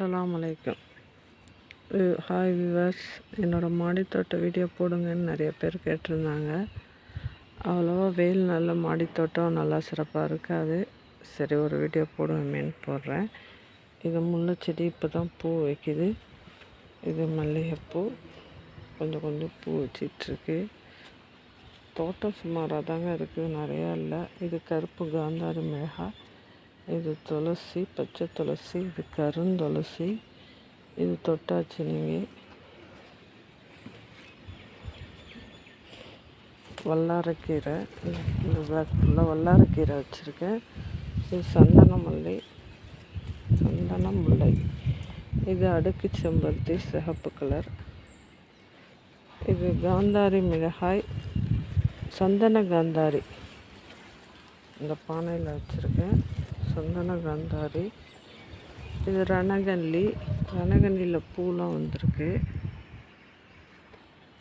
சலாம் அலைக்கும். Hi viewers என்னோடய மாடித்தோட்ட வீடியோ போடுங்கன்னு நிறைய பேர் கேட்டிருந்தாங்க. அவ்வளோவா வெயில் நல்ல மாடித்தோட்டம் நல்லா சிறப்பாக இருக்காது. சரி ஒரு வீடியோ போடுவேமேன்னு போடுறேன். இது முல்லை செடி இப்போ தான் பூ வைக்குது. இது மல்லிகைப்பூ. கொஞ்சம் கொஞ்சம் பூ வச்சிட்ருக்கு. தோட்டம் சுமாராக தாங்க இருக்குது நிறையா இல்லை. இது கருப்பு காந்தாரி மிளகாய் இது துளசி பச்சை துளசி இது கருந்துளசி இது தொட்டாச்சினிங்கி வல்லாரக்கீரை இந்த- இந்த பேக் ஃபுல்லாக வல்லாரக்கீரை வச்சுருக்கேன். இது சந்தன மல்லி சந்தன முல்லை. இது அடுக்கு செம்பருத்தி சிகப்பு கலர். இது காந்தாரி மிளகாய் சந்தன காந்தாரி. இந்த பானையில் வச்சுருக்கேன். சந்தன காந்தாரி. இது ரணகல்லி. ரணகல்லியில் பூலாம் வந்திருக்கு.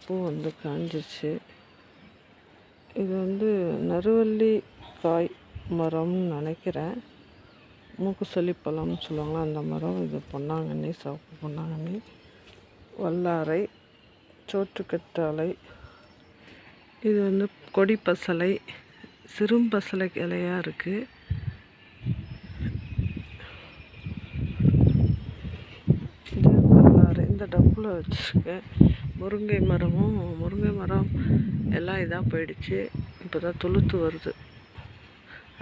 பூ வந்து காஞ்சிச்சு. இது வந்து நறுவல்லி காய் மரம்னு நினைக்கிறேன். மூக்கு சொல்லி பழம்னு சொல்லுவாங்க. அந்த மரம் இது பொன்னாங்கண்ணி சிவப்பு பொன்னாங்கண்ணி. வல்லாரை சோற்றுக்கற்றாழை. இது வந்து கொடி பசலை. சிறும்பசலை இலையாக இருக்குது இது வல்லாரை இந்த டப்பில் வச்சுருக்கேன் முருங்கை மரமும் முருங்கை மரம் எல்லாம் இதாக போயிடுச்சு. இப்போ தான் துளுத்து வருது.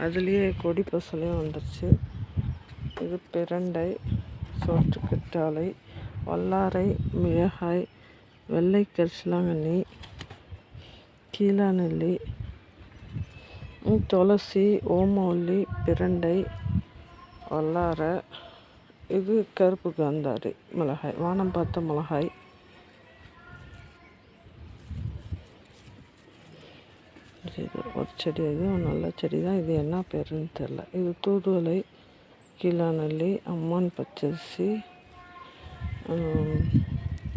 அதுலேயே கொடி பசலையும் வந்துருச்சு. இது பிரண்டை சோற்றுக்கற்றாழை வல்லாரை மிளகாய் வெள்ளை கரிசலாங்கண்ணி கீழாநெல்லி நெல்லி துளசி ஓமவல்லி பிரண்டை வல்லாரை இது கருப்பு காந்தாரி மிளகாய். வானம் பார்த்த மிளகாய். இது ஒரு செடி இதுவும் நல்ல செடி தான். இது என்ன பேருன்னு தெரில இது தூதுவலை கீழாநெல்லி அம்மான் பச்சரிசி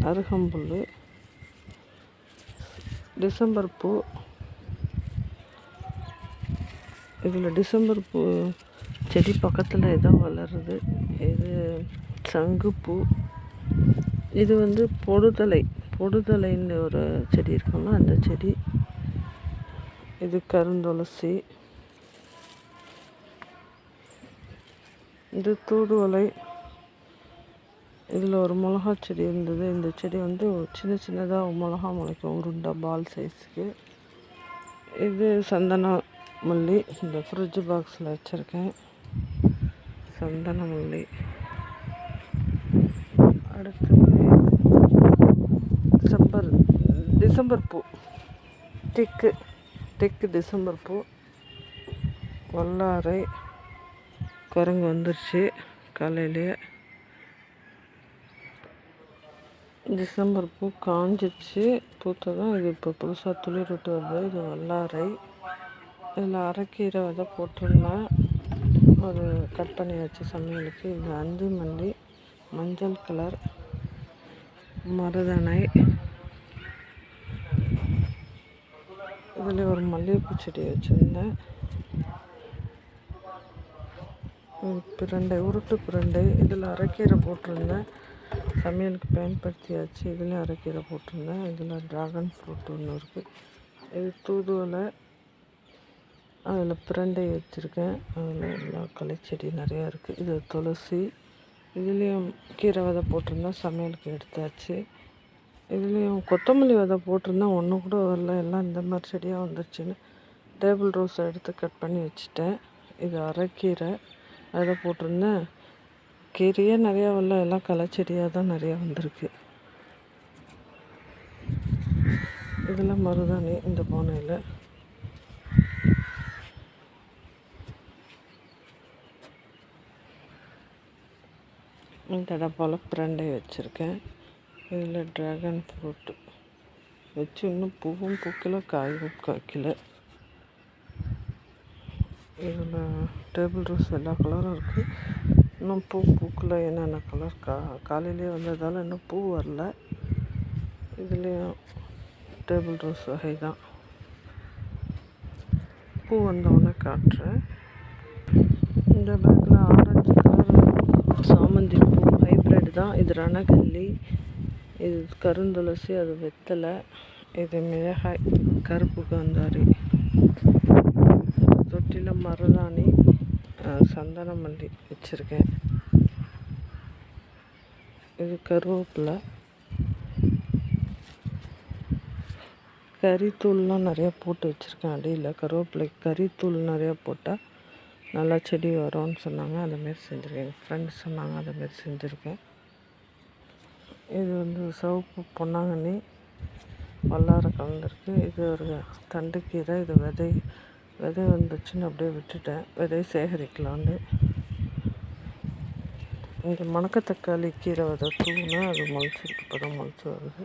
அருகம்புல் டிசம்பர் பூ இதில் டிசம்பர் பூ செடி பக்கத்தில் ஏதோ வளருது. இது சங்குப்பூ. இது வந்து பொடுதலை. பொடுதலைன்னு ஒரு செடி இருக்கும்ல அந்த செடி. இது கருந்துளசி. இது தூதுவலை இதில் ஒரு மிளகா செடி இருந்தது. இந்த செடி வந்து சின்ன சின்னதாக மிளகா முளைக்கும் உருண்டை பால் சைஸுக்கு. இது சந்தனம். மல்லி இந்த ஃப்ரிட்ஜ் பாக்ஸில் வச்சுருக்கேன். சந்தன மல்லி அடுத்து டிசம்பர் டிசம்பர் பூ. திக்கு திக்கு டிசம்பர் பூ. வல்லாரை குரங்கு வந்துருச்சு காலையிலேயே டிசம்பர் பூ காஞ்சிச்சு பூத்ததும் இது இப்போ புதுசாக துளிர் விட்டு வருது. இது வல்லாரை. இதில் அரைக்கீரை விதை போட்டிருந்தேன். ஒரு கட் பண்ணி வச்ச சமையலுக்கு இது அஞ்சு மல்லி மஞ்சள் கலர் மருதனை. இதில் ஒரு மல்லிகைப்பூ செடி வச்சுருந்தேன். பிரண்டை உருட்டு பிரண்டை. இதில் அரைக்கீரை போட்டிருந்தேன். சமையலுக்கு பயன்படுத்தியாச்சு. இதுலேயும் அரைக்கீரை போட்டிருந்தேன். இதில் ட்ராகன் ஃப்ரூட் ஒன்று இருக்குது இது தூதுவளை. அதில் பிரண்டை வச்சுருக்கேன். அதில் எல்லா களைச்செடி நிறையா இருக்குது. இது துளசி இதுலேயும் கீரை விதை போட்டிருந்தேன் சமையலுக்கு எடுத்தாச்சு. இதுலேயும் கொத்தமல்லி விதை போட்டிருந்தேன் ஒன்று கூட வரல. எல்லாம் இந்த மாதிரி செடியாக வந்துருச்சுன்னு டேபிள் ரோஸ் எடுத்து கட் பண்ணி வச்சுட்டேன். இது அரைக்கீரை விதை போட்டிருந்தேன். கீரையே நிறையா வரல. எல்லாம் களைச்செடியாக தான் நிறையா வந்திருக்கு. இதெல்லாம் மருதாணி இந்த பானையில். இந்த டப்பாவில் பிரண்டை வச்சுருக்கேன். இதில் ட்ராகன் ஃப்ரூட்டு வச்சு இன்னும் பூவும் பூக்கல காயும் காய்க்கல. இதில் டேபிள் ரோஸ் எல்லா கலரும் இருக்குது இன்னும் பூ பூக்கல என்னென்ன கலர் கா காலையிலேயே வந்ததால் இன்னும் பூ வரல. இதுலேயும் டேபிள் ரோஸ் வகை தான் பூ வந்தவுடனே காட்டுறேன். இந்த பேக்கில் ஆரஞ்சு சாமந்தி பூ ஹைப்ரிட் தான். இது ரணகல்லி இது கருந்துளசி அது வெத்தலை இது மிளகாய் கருப்பு காந்தாரி. தொட்டில மருதாணி சந்தனமல்லி வச்சுருக்கேன். இது கருவேப்பிலை. கறித்தூள்லாம் நிறையா போட்டு வச்சுருக்கேன் அடியில். கருவேப்பிலை கறித்தூள் நிறையா போட்டால் நல்லா செடி வரும்னு சொன்னாங்க. அந்தமாரி செஞ்சுருக்கேன். எங்கள் ஃப்ரெண்ட்ஸ் சொன்னாங்க அந்தமாரி செஞ்சுருக்கேன். இது வந்து சிவப்பு பொன்னாங்கண்ணி வல்லார கலந்துருக்கு இது ஒரு தண்டுக்கீரை. இது விதை விதை வந்துச்சுன்னு அப்படியே விட்டுட்டேன். விதை சேகரிக்கலான்னு இங்கே மணக்கத்தக்காளி கீரை விதை தூங்கினா அது முளைச்சிருக்கு இப்போ தான் முளைச்சி வருது.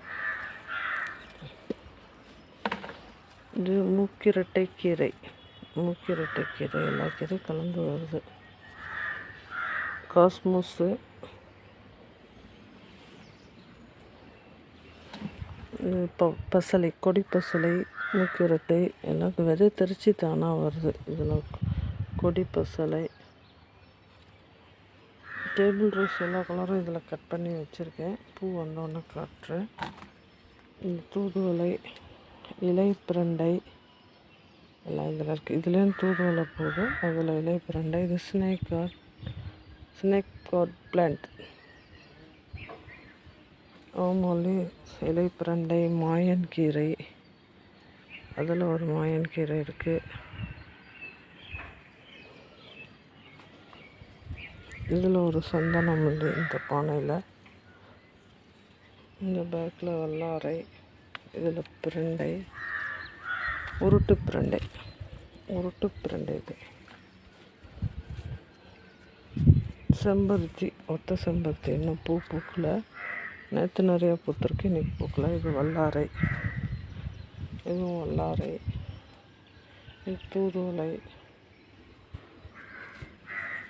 இது மூக்கிரட்டை கீரை. மூக்கிரட்டை கீரை எல்லா கீரையும் கலந்து வருது. காஸ்மோஸு. ப பசலை கொடி பசலை மூக்கிரட்டை எல்லாம் விதை தெரிச்சு தானாக வருது. இதில் கொடி பசலை. டேபிள் ரோஸ் எல்லா கலரும் இதில் கட் பண்ணி வச்சுருக்கேன். பூ வந்தோடனே காட்டுறேன். இந்த தூதுவளை இலை பிரண்டை எல்லாம் இதில் இருக்குது இதுலேயும் தூதுவளை போதும் அதில் இலை பிரண்டை. இது snake gourd snake gourd plant ஓமோலி இலை பிரண்டை மாயன் கீரை. அதில் ஒரு மாயன் கீரை இருக்குது இதில் ஒரு சந்தனம் இல்லை இந்த பானையில். இந்த பேக்கில் வல்லாரை இதில் பிரண்டை. உருட்டு பிரண்டை. உருட்டு பிரண்டை இது. செம்பருத்தி ஒத்த செம்பருத்தி. இன்னும் பூ பூக்கல. நேற்று நிறையா பூத்துருக்கு இன்றைக்கி பூக்கல. இது வல்லாரை. இதுவும் வல்லாரை. இது தூதுவளை.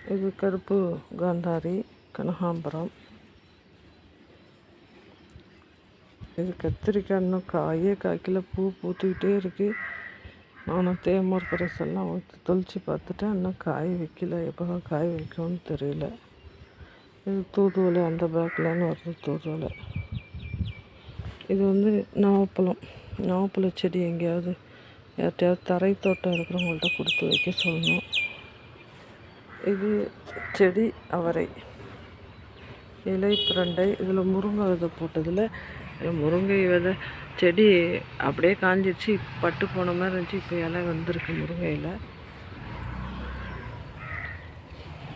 இது கருப்பு காந்தாரி கனகாம்பரம். இது கத்திரிக்காய் இன்னும் காயே காய்க்கல. பூ பூத்துக்கிட்டே இருக்குது ஆனால் தேமூர் பரிசெல்லாம் ஊற்றி தொளிச்சு பார்த்துட்டேன் இன்னும் காய் வைக்கல? எப்போ காய் வைக்கும்னு தெரியல. இது தூதுவலை அந்த பேக்கில்னு வருது தூதுவலை இது வந்து நாவப்பழம். நாவப்பழ செடி எங்கேயாவது யார்கிட்டையாவது தரை தோட்டம் இருக்கிறவங்கள்ட்ட கொடுத்து வைக்க சொல்லணும். இது செடி அவரை. இலை பிரண்டை. இதில் முருங்கை விதை போட்டதில் முருங்கை விதை செடி அப்படியே காஞ்சிருச்சு. பட்டு போன மாதிரி இருந்துச்சு. இப்போ இலை வந்திருக்கு முருங்கையில்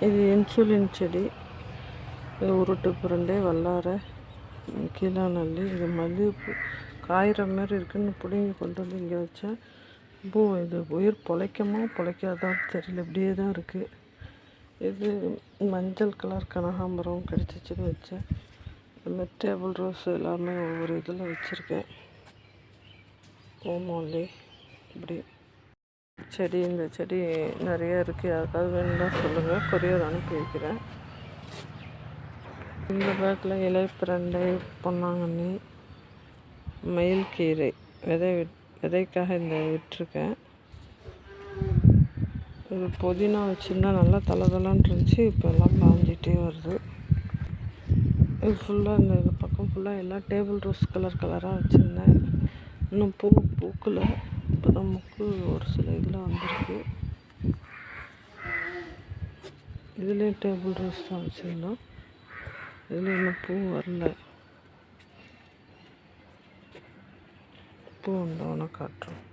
இது இன்சுலின் செடி. இது உருட்டு பிரண்டை வல்லாரை கீழா நல்லி இது மல்லிகைப்பூ. காயிற மாதிரி இருக்குன்னு பிடிங்கி கொண்டு வந்து இங்கே வச்சேன் பூ இது உயிர் பொழைக்குமா பொழைக்காதான்னு தெரியல. இப்படியே தான் இருக்குது இது மஞ்சள் கலர் கனகாம்பரம் கிடச்சிச்சின்னு வச்சேன். இதுமாதிரி டேபிள் ரோஸ் எல்லாமே ஒவ்வொரு இதில் வச்சுருக்கேன். ஓமோல்லி இப்படி செடி இந்த செடி நிறைய இருக்குது யாருக்காவது வேணும்னா சொல்லுங்கள் கொரியர் அனுப்பி வைக்கிறேன். இந்த பேக்கில் இலை பிரண்டை பொன்னாங்கண்ணி மயில் கீரை. விதை விதைக்காக இந்த விட்டுருக்கேன். இது புதினா வச்சுருந்தா நல்லா தலை தலைன்னு இருந்துச்சு. இப்போ எல்லாம் காஞ்சிட்டே வருது. இது ஃபுல்லாக இந்த இது பக்கம் ஃபுல்லாக எல்லாம் டேபிள் ரோஸ் கலர் கலராக வச்சுருந்தேன். இன்னும் பூ பூக்கலை. இப்போ தான் முக்கு ஒரு சில இதில் வந்திருக்கு. இதுலேயும் டேபிள் ரோஸ் தான் வச்சுருந்தோம். இதில் இன்னும் பூ வரல. பூ வந்தோன்னா காட்டுறோம்.